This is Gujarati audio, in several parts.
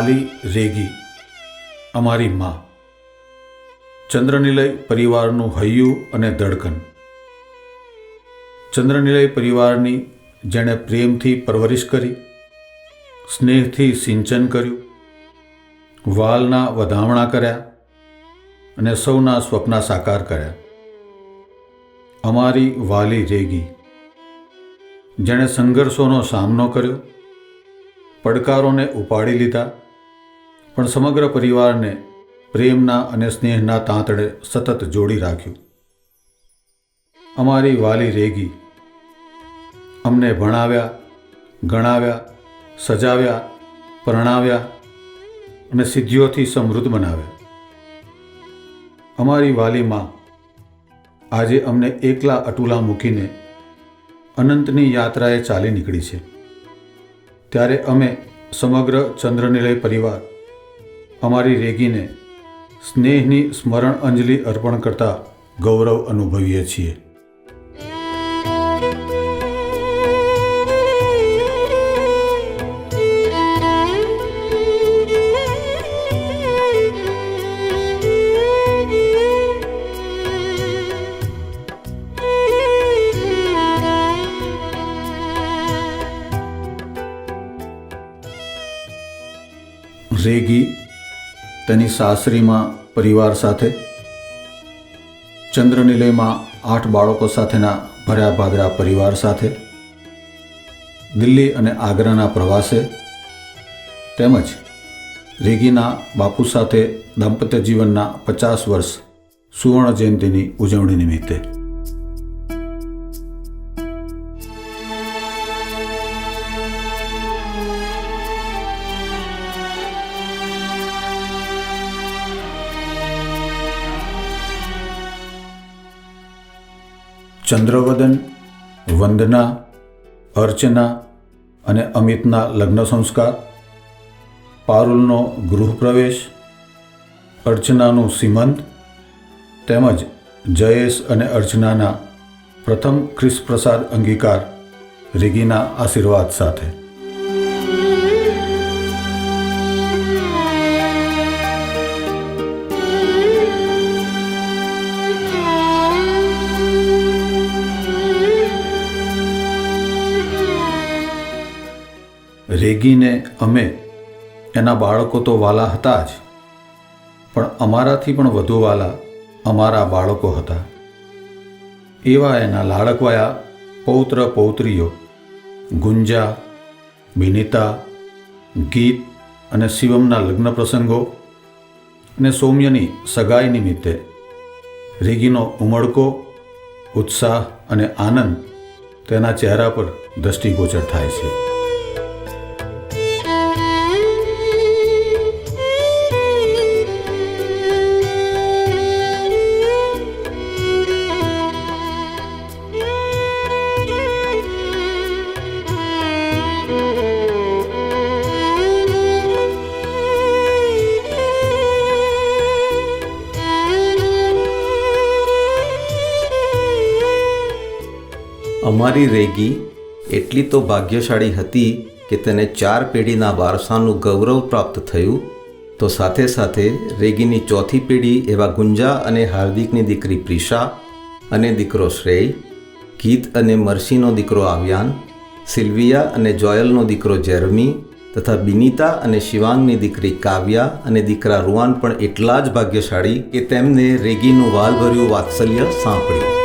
વાલી રેગી, અમારી મા. ચંદ્રનિલય પરિવારનું હૈયું અને ધડકન. ચંદ્રનિલય પરિવારની જેણે પ્રેમથી પરવરિશ કરી, સ્નેહથી સિંચન કર્યું, વાલના વધામણા કર્યા અને સૌના સ્વપ્ન સાકાર કર્યા. અમારી વાલી રેગી, જેણે સંઘર્ષોનો સામનો કર્યો, પડકારોને ઉપાડી લીધા પણ સમગ્ર પરિવારને પ્રેમના અને સ્નેહના તાંતડે સતત જોડી રાખ્યું. અમારી વાલી રેગી અમને ભણાવ્યા, ગણાવ્યા, સજાવ્યા, પરણાવ્યા અને સિદ્ધિઓથી સમૃદ્ધ બનાવ્યા અમારી વાલી માં આજે અમને એકલા અટુલા મૂકીને અનંતની યાત્રાએ ચાલી નીકળી છે. ત્યારે અમે સમગ્ર ચંદ્રનિલય પરિવાર અમારી રેગીને સ્નેહની સ્મરણ અંજલિ અર્પણ કરતા ગૌરવ અનુભવીએ છીએ. રેગી તેની સાસરીમાં પરિવાર સાથે, ચંદ્રનિલયમાં આઠ બાળકો સાથેના ભર્યા ભાગરા પરિવાર સાથે, દિલ્હી અને આગ્રાના પ્રવાસે, તેમજ રેગીના બાપુ સાથે દાંપત્ય જીવનના પચાસ વર્ષ સુવર્ણ જયંતિની ઉજવણી નિમિત્તે. ચંદ્રવદન, વંદના, અર્ચના અને અમિતના લગ્ન સંસ્કાર, પારુલનો ગૃહપ્રવેશ અર્ચનાનું સીમંત, તેમજ જયેશ અને અર્ચનાના પ્રથમ ખ્રિસ પ્રસાદ અંગીકાર, રિગીના આશીર્વાદ સાથે. રેગીને અમે, એના બાળકો તો વાલા હતા જ, પણ અમારાથી પણ વધુ વાલા અમારા બાળકો હતા. એવા એના લાડકવાયા પૌત્ર પૌત્રીઓ, ગુંજા બિનિતા ગીત અને શિવમના લગ્ન પ્રસંગો અને સૌમ્યની સગાઈ નિમિત્તે રેગીનો ઉમળકો, ઉત્સાહ અને આનંદ તેના ચહેરા પર દ્રષ્ટિગોચર થાય છે. અમારી રેગી એટલી તો ભાગ્યશાળી હતી કે તેને ચાર પેઢીના વારસાનું ગૌરવ પ્રાપ્ત થયું, તો સાથે સાથે રેગીની ચોથી પેઢી એવા ગુંજા અને હાર્દિકની દીકરી પ્રિશા અને દીકરો શ્રેય, ગીત અને મર્સીનો દીકરો આવ્યાન, સિલ્વિયા અને જોયલનો દીકરો જેરમી તથા બિનિતા અને શિવાંગની દીકરી કાવ્યા અને દીકરા રૂવાન પણ એટલા જ ભાગ્યશાળી કે તેમને રેગીનું વાલભર્યું વાત્સલ્ય સાંપડ્યું.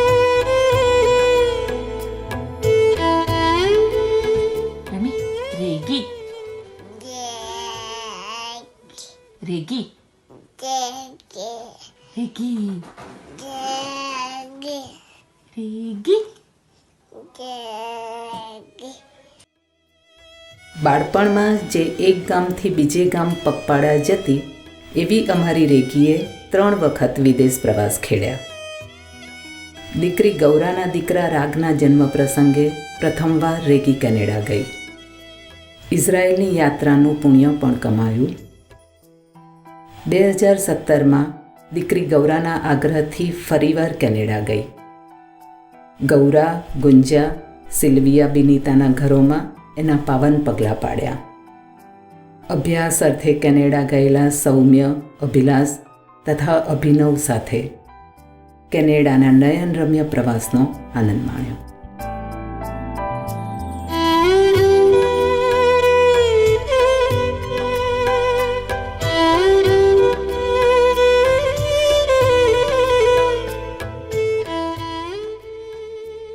બાળપણમાં જે એક ગામથી બીજે ગામ પગપાળા જતી, એવી અમારી રેગીએ ત્રણ વખત વિદેશ પ્રવાસ ખેડ્યા. દીકરી ગૌરાના દીકરા રાગના જન્મ પ્રસંગે પ્રથમવાર રેગી કેનેડા ગઈ. ઇઝરાયેલની યાત્રાનું પુણ્ય પણ કમાયું. બે હજાર સત્તરમાં દીકરી ગૌરાના આગ્રહથી ફરીવાર કેનેડા ગઈ. ગૌરા, ગુંજા, સિલ્વિયા બિનીતાના ઘરોમાં એના પાવન પગલાં પાડ્યા. અભ્યાસ અર્થે કેનેડા ગયેલા સૌમ્ય, અભિલાષ તથા અભિનવ સાથે કેનેડાના નયનરમ્ય પ્રવાસનો આનંદ માણ્યો.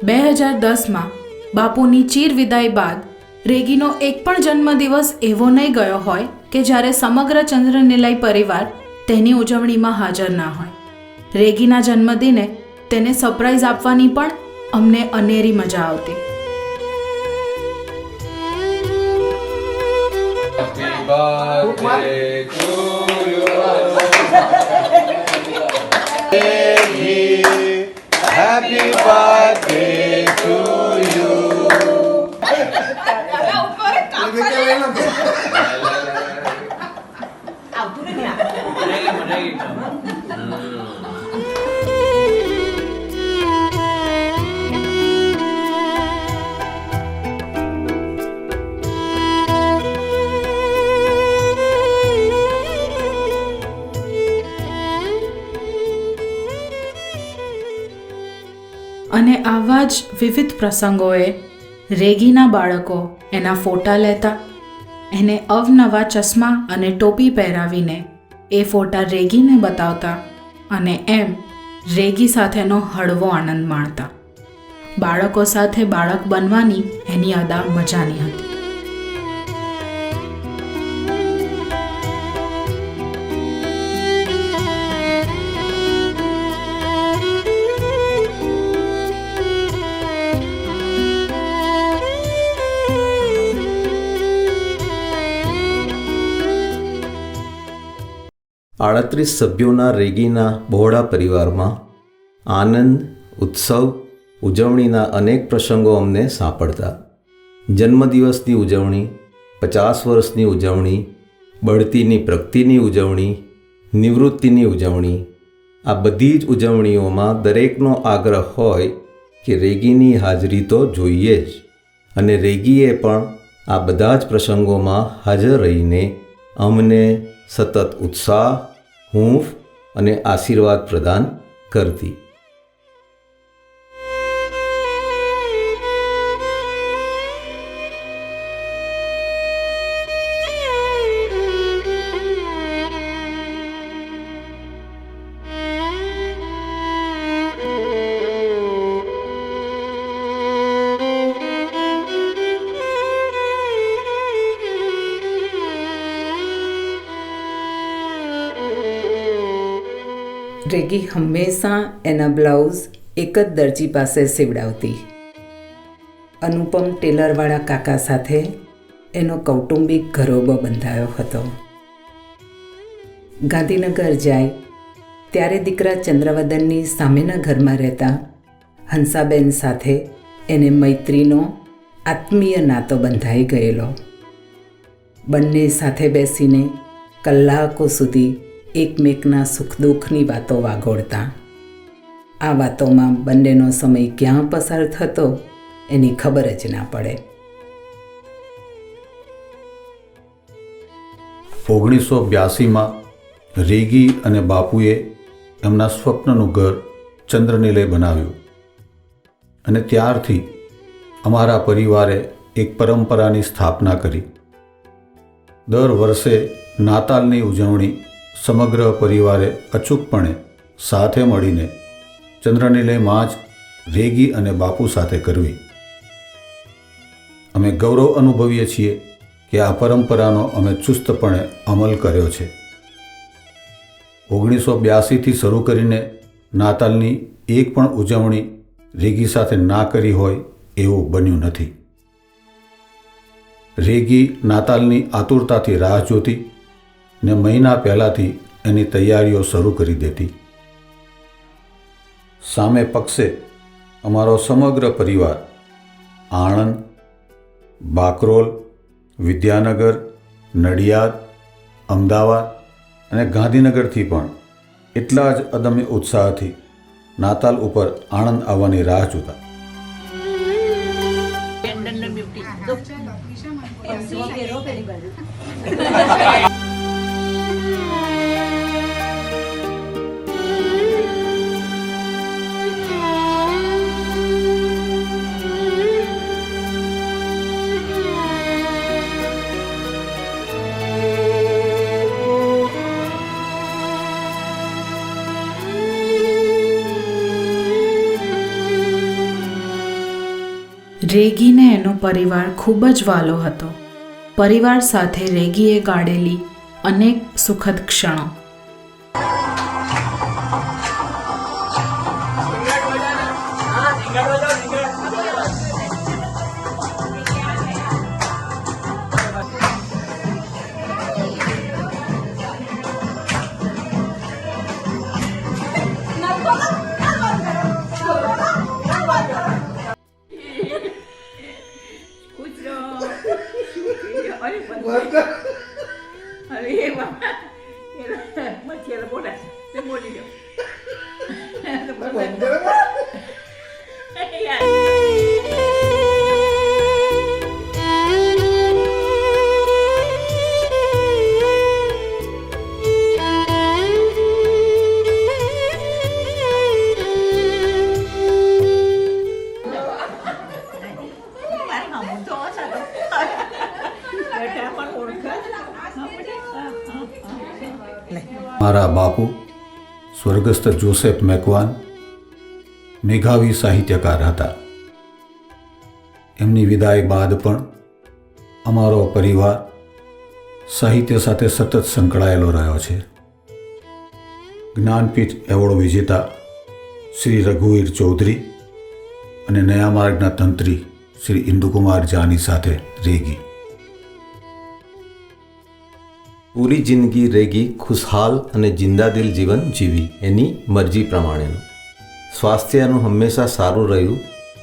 બે હજાર દસમાં બાપુની ચીર વિદાય બાદ રેગીનો એક પણ જન્મદિવસ એવો નહીં ગયો હોય કે જ્યારે સમગ્ર ચંદ્રનિલય પરિવાર તેની ઉજવણીમાં હાજર ના હોય. રેગીના જન્મદિને તેને સરપ્રાઈઝ આપવાની પણ અમને અનેરી મજા આવતી. અને આવા જ વિવિધ પ્રસંગોએ રેગીના બાળકો એના ફોટા લેતા એને અવનવા ચશ્મા અને ટોપી પહેરાવીને એ ફોટા રેગીને બતાવતા અને એમ રેગી સાથેનો હળવો આનંદ માણતા. બાળકો સાથે બાળક બનવાની એની અદા મજાની હતી. આડત્રીસ સભ્યોના રેગીના બહોળા પરિવારમાં આનંદ, ઉત્સવ, ઉજવણીના અનેક પ્રસંગો અમને સાંપડતા. જન્મદિવસની ઉજવણી, પચાસ વર્ષની ઉજવણી, બઢતીની પ્રગતિની ઉજવણી, નિવૃત્તિની ઉજવણી, આ બધી જ ઉજવણીઓમાં દરેકનો આગ્રહ હોય કે રેગીની હાજરી તો જોઈએ જ. અને રેગીએ પણ આ બધા જ પ્રસંગોમાં હાજર રહીને અમને સતત ઉત્સાહ હૂંફ અને આશીર્વાદ પ્રદાન કરતી. રેગી હંમેશા એના બ્લાઉઝ એક જ દરજી પાસે સીવડાવતી. અનુપમ ટેલરવાળા કાકા સાથે એનો કૌટુંબિક ઘરોબો બંધાયો હતો. ગાંધીનગર જાય ત્યારે દીકરા ચંદ્રવદનની સામેના ઘરમાં રહેતા હંસાબેન સાથે એને મૈત્રીનો આત્મીય નાતો બંધાઈ ગયેલો. બંને સાથે બેસીને કલાકો સુધી એકમેકના સુખ દુઃખની વાતો વાગોળતા. આ વાતોમાં બંનેનો સમય ક્યાં પસાર થતો એની ખબર જ ના પડે. ઓગણીસો બ્યાસીમાં રેગી અને બાપુએ એમના સ્વપ્નનું ઘર ચંદ્રનિલય બનાવ્યું. અને ત્યારથી અમારા પરિવારે એક પરંપરાની સ્થાપના કરી. દર વર્ષે નાતાલની ઉજવણી સમગ્ર પરિવારે અચૂકપણે સાથે મળીને ચંદ્રનિલયમાં જ રેગી અને બાપુ સાથે કરવી. અમે ગૌરવ અનુભવીએ છીએ કે આ પરંપરાનો અમે ચુસ્તપણે અમલ કર્યો છે. ઓગણીસો બ્યાસીથી શરૂ કરીને નાતાલની એક પણ ઉજવણી રેગી સાથે ના કરી હોય એવું બન્યું નથી. રેગી નાતાલની આતુરતાથી રાહ જોતી ને મહિના પહેલાંથી એની તૈયારીઓ શરૂ કરી દેતી. સામે પક્ષે અમારો સમગ્ર પરિવાર, આણંદ, બાકરોલ, વિદ્યાનગર, નડિયાદ, અમદાવાદ અને ગાંધીનગરથી પણ એટલા જ અદમ્ય ઉત્સાહથી નાતાલ ઉપર આણંદ આવવાની રાહ જોતા. રેગીને એનો પરિવાર ખૂબ જ વાલો હતો. પરિવાર સાથે રેગીએ ગાળેલી અનેક સુખદ ક્ષણો. Era, mă, ți-a răbunat. મારા બાપુ, સ્વર્ગસ્થ જોસેફ મેકવાન, મેઘાવી સાહિત્યકાર હતા. એમની વિદાય બાદ પણ અમારો પરિવાર સાહિત્ય સાથે સતત સંકળાયેલો રહ્યો છે. જ્ઞાનપીઠ એવોર્ડ વિજેતા શ્રી રઘુવીર ચૌધરી અને નયા માર્ગના તંત્રી શ્રી ઇન્દુકુમાર જાની સાથે રેગી. પૂરી જિંદગી રેગી ખુશહાલ અને જિંદાદિલ જીવન જીવી, એની મરજી પ્રમાણેનું. સ્વાસ્થ્યનું હંમેશા સારું રહ્યું,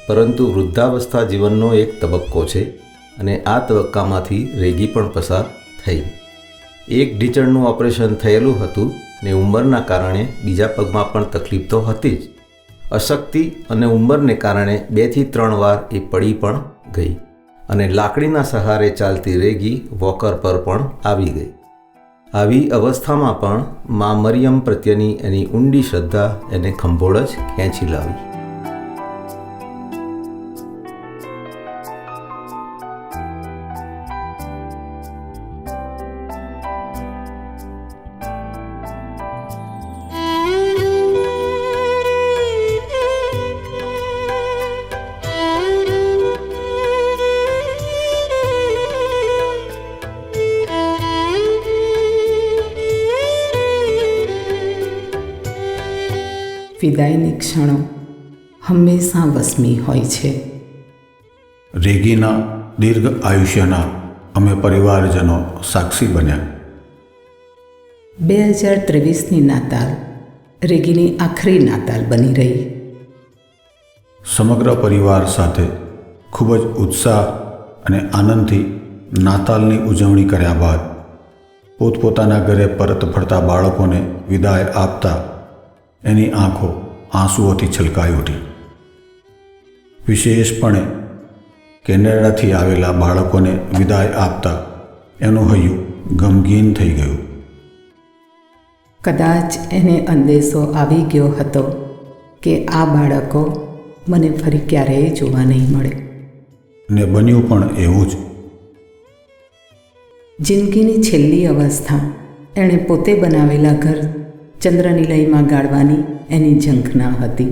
પરંતુ વૃદ્ધાવસ્થા જીવનનો એક તબક્કો છે અને આ તબક્કામાંથી રેગી પણ પસાર થઈ. એક ઢીચણનું ઓપરેશન થયેલું હતું ને ઉંમરના કારણે બીજા પગમાં પણ તકલીફ તો હતી જ. અશક્તિ અને ઉંમરને કારણે બેથી ત્રણ વાર એ પડી પણ ગઈ અને લાકડીના સહારે ચાલતી રેગી વોકર પર પણ આવી ગઈ. આવી અવસ્થામાં પણ મા મરિયમ પ્રત્યેની એની ઊંડી શ્રદ્ધા એને ખંભોળ જ ખેંચી લાવી. વિદાયની ક્ષણો હંમેશા વસમી હોય છે. રેગીના દીર્ઘ આયુષ્યના અમે પરિવારજનો સાક્ષી બન્યા. બે હજાર ત્રેવીસની નાતાલ રેગીની આખરી નાતાલ બની રહી. સમગ્ર પરિવાર સાથે ખૂબ જ ઉત્સાહ અને આનંદથી નાતાલની ઉજવણી કર્યા બાદ પોતપોતાના ઘરે પરત ફરતા બાળકોને વિદાય આપતા એની આંખો આંસુઓથી છલકાઈ ઉઠી. વિશેષપણે કેનેડાથી આવેલા બાળકોને વિદાય આપતા એનું હૈયું ગમગીન થઈ ગયું. કદાચ એને અંદેશો આવી ગયો હતો કે આ બાળકો મને ફરી ક્યારેય જોવા નહીં મળે. ને બન્યું પણ એવું જ. જિંદગીની છેલ્લી અવસ્થા એણે પોતે બનાવેલા ઘર ચંદ્રનિલયમાં ગાળવાની એની ઝંખના હતી,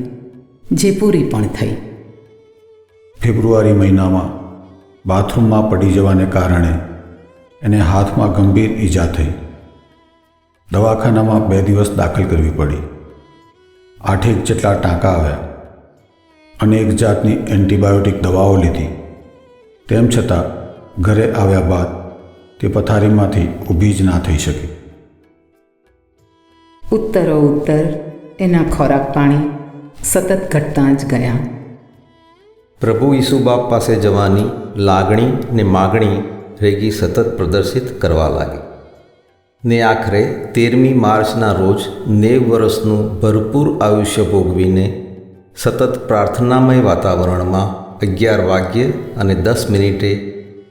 જે પૂરી પણ થઈ. ફેબ્રુઆરી મહિનામાં બાથરૂમમાં પડી જવાને કારણે એને હાથમાં ગંભીર ઈજા થઈ. દવાખાનામાં બે દિવસ દાખલ કરવી પડી. આઠેક જેટલા ટાંકા આવ્યા. અનેક જાતની એન્ટીબાયોટિક દવાઓ લીધી. તેમ છતાં ઘરે આવ્યા બાદ તે પથારીમાંથી ઊભી જ ના થઈ શકી. ઉત્તરો ઉત્તર, એના ખોરાક પાણી સતત ઘટતા જ ગયા. પ્રભુ ઈસુબાપ પાસે જવાની લાગણી ને માગણી રેગી સતત પ્રદર્શિત કરવા લાગી. ને આખરે તેરમી માર્ચના રોજ નેવ વર્ષનું ભરપૂર આયુષ્ય ભોગવીને સતત પ્રાર્થનામય વાતાવરણમાં અગિયાર વાગ્યે અને દસ મિનિટે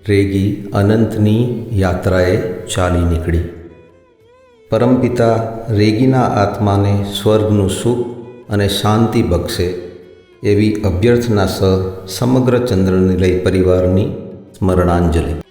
રેગી અનંતની યાત્રાએ ચાલી નીકળી. પરમપિતા રેગીના આત્માને સ્વર્ગનું સુખ અને શાંતિ બક્ષે એવી અભ્યર્થના સહ સમગ્ર ચંદ્રનિલય પરિવારની સ્મરણાંજલિ.